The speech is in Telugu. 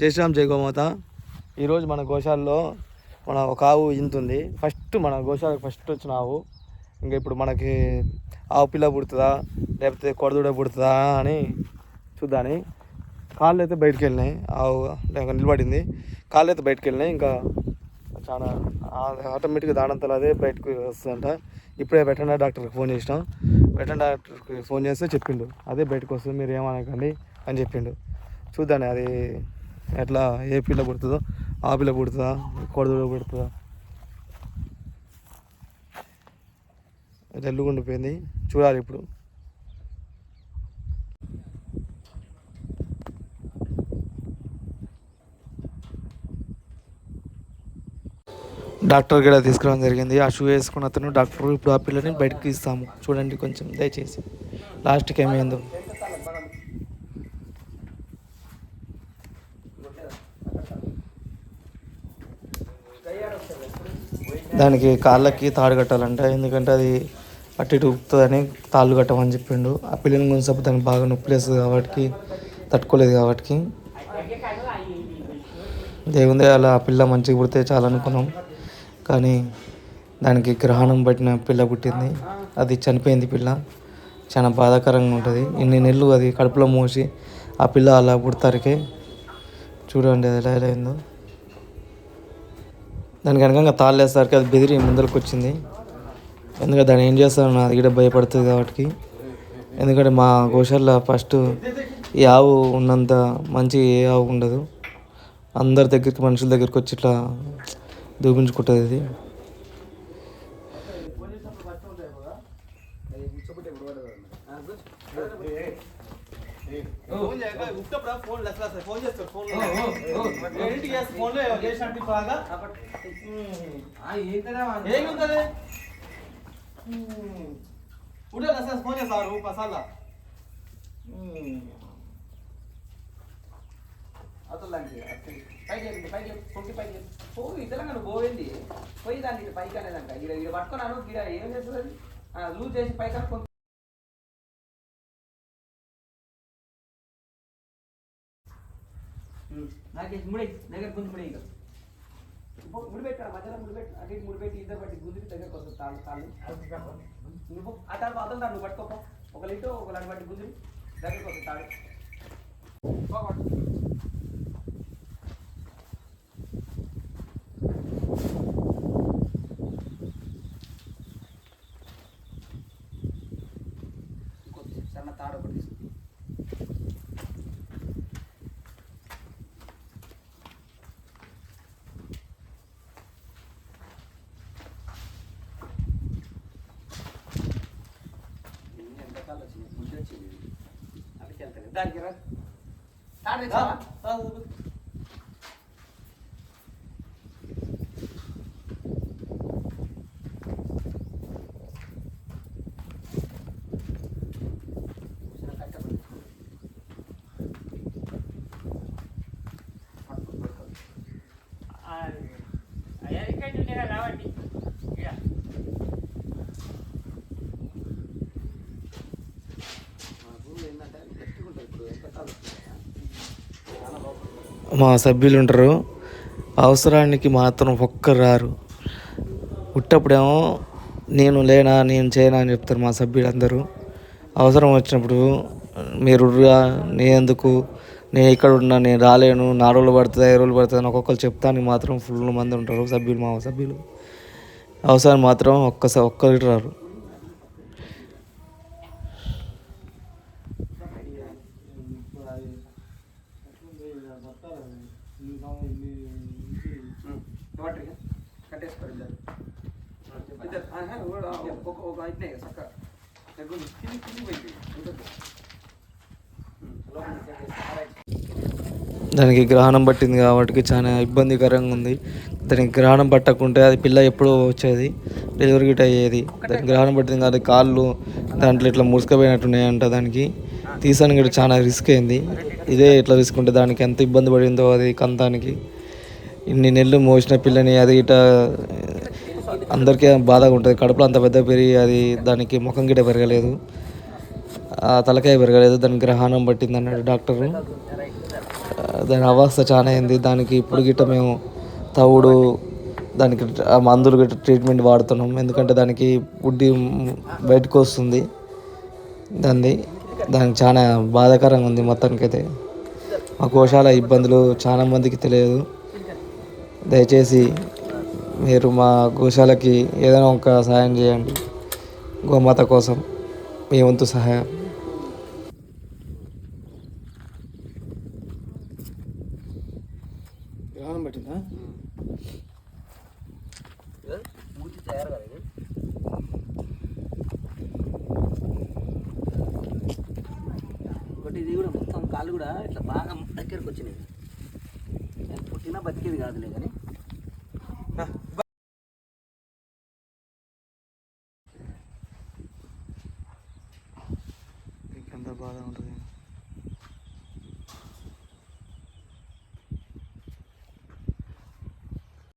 జై శ్రీరామ్ జై గోమాత. ఈరోజు మన గోశాలలో మన ఒక ఆవు ఇంతుంది. ఫస్ట్ మన గోశాలకు ఫస్ట్ వచ్చిన ఆవు. ఇంకా ఇప్పుడు మనకి ఆవు పిల్ల పుడుతుందా? లేకపోతే కొడదూడ పుడుతుందా అని చూద్దాని. కాళ్ళు అయితే బయటికి వెళ్ళినాయి. ఆవు నిలబడింది. కాళ్ళు అయితే బయటికి వెళ్ళినాయి. ఇంకా చాలా ఆటోమేటిక్గా దానంతలో అదే బయటకు వస్తుందంట. ఇప్పుడే వెటర్నరీ డాక్టర్కి ఫోన్ చేసినాం. వెటర్నరీ డాక్టర్కి ఫోన్ చేస్తే చెప్పిండు. అదే బయటకు వస్తుంది. మీరు ఏమనకండి అని చెప్పిండు. చూద్దాం అది ఎట్లా ఏ పిల్ల పుడుతుందో ఆ పిల్ల పుడుతుందా? కొడదూడ పుడుతుందా? తెల్లుగుండిపోయింది చూడాలి ఇప్పుడు. డాక్టర్ కూడా తీసుకురావడం జరిగింది. ఆ షూ వేసుకున్న అతను డాక్టర్ ఇప్పుడు ఆ పిల్లని బయటకు ఇస్తాము చూడండి కొంచెం దయచేసి. లాస్ట్కి ఏమైందో. దానికి కాళ్ళకి తాడు కట్టాలంట. ఎందుకంటే అది అటు ఇటు ఉప్పుతుందని తాళ్ళు కట్టమని చెప్పిండు. ఆ పిల్లని గురించి దానికి బాగా నొప్పి లేస్తుంది కాబట్టి తట్టుకోలేదు కాబట్టి. దేవుందే అలా ఆ పిల్ల మంచిగా పుడితే చాలా అనుకున్నాం. కానీ దానికి గ్రహణం పట్టిన పిల్ల పుట్టింది. అది చనిపోయింది పిల్ల. చాలా బాధాకరంగా ఉంటుంది. ఇన్ని నెలలు అది కడుపులో మోసి ఆ పిల్ల అలా పుడతారికే చూడండి అది ఎలా ఎలా అయిందో. దానికి అనగా తాళ్ళు వేసరికి అది బెదిరి ముందరకు వచ్చింది ఎందుకంటే దాన్ని ఏం చేస్తాను నా దగ్గర భయపడుతుంది కాబట్టి. ఎందుకంటే మా గోశాల ఫస్ట్ ఈ ఆవు ఉన్నంత మంచి ఏ ఆవు ఉండదు. అందరి దగ్గరికి మనుషుల దగ్గరికి వచ్చి ఇట్లా దూపించుకుంటుంది ఇది. ఫోన్ ఫోన్ ఫోన్ చేసినట్టు బాగా? ఏముంటది? ఫోన్ చేస్తారు పసాలా అతలాంటి పైకి పైకి పైకి పోయింది. పోయి దాన్ని పైకి అనేదంట ఇక్కడ ఇక్కడ పట్టుకున్నాను ఇక్కడ ఏం చేస్తుంది? లూజ్ చేసి పైకి నాకేసి ముడి దగ్గర కొంచెం ముడి ఇంకా పో, ముడి పెట్టాడు మధ్యలో ముడి పెట్టి అటు ఇటు ముడి పెట్టి ఇద్దరు పట్టి గుంజుకి దగ్గరకు వస్తుంది తాళ్ళు తాళ్ళు. నువ్వు ఆ తర్వాత అతను తాడు నువ్వు పట్టుకోపో. ఒక లీటర్ ఒక లాంటి పట్టి గుంజుని దగ్గరకు వస్తుంది తాడు काय केलं काढ रे हा, चला. हा, बघ. మా సభ్యులు ఉంటారు అవసరానికి మాత్రం ఒక్కరు రారు. పుట్టప్పుడేమో నేను లేనా నేను చేయనా అని చెప్తారు మా సభ్యులందరూ. అవసరం వచ్చినప్పుడు మీరు నేను ఎందుకు? నేను ఇక్కడ ఉన్నా నేను రాలేను నా రోజులు పడుతుంది ఏ రోజులు పడుతుంది అని ఒక్కొక్కరు చెప్తాను మాత్రం ఫుల్ మంది ఉంటారు సభ్యులు మా సభ్యులు. అవసరం మాత్రం ఒక్కసారి ఒక్కరికి రారు. కట్టేసుకోరు ఇద్దరు. ఇద్దరు. ఒక- ఒక- అయిపోయినాయి కదా, దగ్గర పోయింది. దానికి గ్రహణం పట్టింది కాబట్టి చాలా ఇబ్బందికరంగా ఉంది దానికి గ్రహణం పట్టకుంటే అది పిల్ల ఎప్పుడో వచ్చేది డెలివరీ గిట్ అయ్యేది దానికి గ్రహణం పట్టింది కాబట్టి కాళ్ళు దాంట్లో ఇట్లా ముసుకపోయినట్టున్నాయంట దానికి తీసాను కూడా చాలా రిస్క్ అయింది. ఇదే ఎట్లా రిస్క్ ఉంటే దానికి ఎంత ఇబ్బంది పడిందో అది కంతానికి ఇన్ని నెలలు మోసిన పిల్లని అది ఇట అందరికీ బాధగా ఉంటుంది. కడుపులో అంత పెద్ద పెరిగి అది దానికి ముఖం గిట పెరగలేదు. ఆ తలకాయ పెరగలేదు దానికి గ్రహణం పట్టింది అన్నాడు డాక్టరు. దాని అవస్థ చాలా అయింది. దానికి ఇప్పుడు గిట్ట మేము తవుడు దానికి మందులు గిట్ట ట్రీట్మెంట్ వాడుతున్నాం. ఎందుకంటే దానికి బుడ్డి బయటకు వస్తుంది. దాన్ని దానికి చాలా బాధాకరంగా ఉంది మొత్తానికైతే. మా గోశాల ఇబ్బందులు చాలా మందికి తెలియదు. దయచేసి మీరు మా గోశాలకి ఏదైనా ఒక సహాయం చేయండి. గోమాత కోసం మీ వంతు సహాయం. పెట్టిందా? మూతి తయారు కదా చూడండి ఇది కూడా మొత్తం కాళ్ళు కూడా ఇట్లా బాగా దగ్గరికి వచ్చినాయి. నేను పుట్టినా బతికేది కాదులే కానీ. ఎంత బాధ ఉంటుంది